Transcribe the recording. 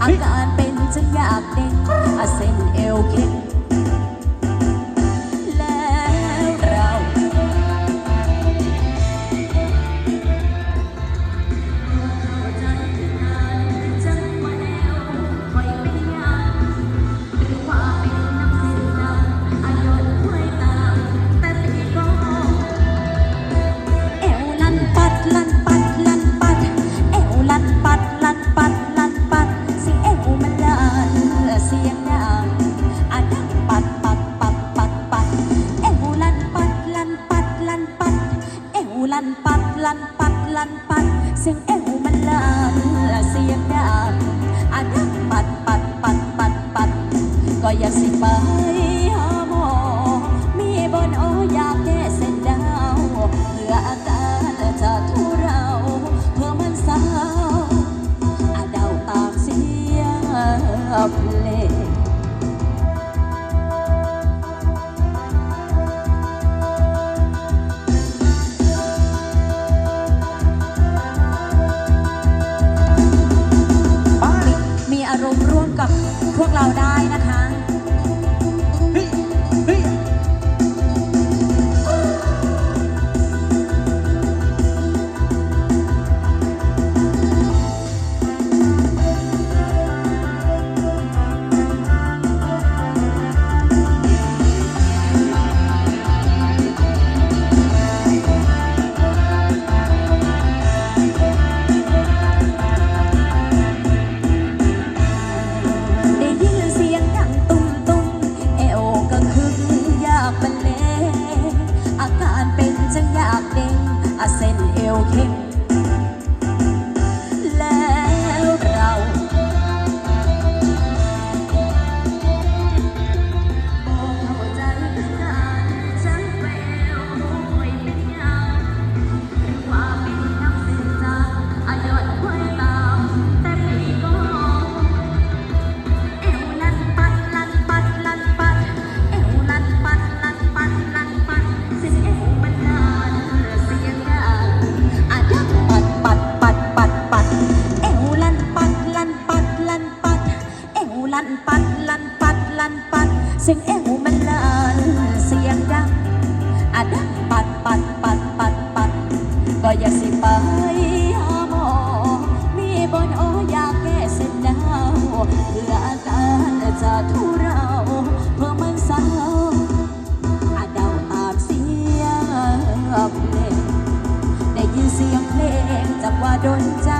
Ang daan ลันปัดลันปัด เสียงเอวมันลันและเสียงดังอันักปัดปัดปัดปัดปัด ก็อยากสิไปหาหมอ มีบนโออยากแก้เส้นดาวเพื่ออาการจะทุเราเพื่อมันเศร้าอาดาวตามเสียงเพลง พวกเราได้นะคะ ส้ ลันปัดลันปัดลันปัด เสียงเอวมันลั่นเสียงดังอาดังปัดปัดปัดปัดปัด ก็อย่าสิไปหาหมอ มีบนโออยากแก้เส้นหนาวเพื่ออาการจะทุเราเพื่อมันเศร้าอาดาวอาบเสียงเพลงได้ยินเสียงเพลงจับว่าโดนใจ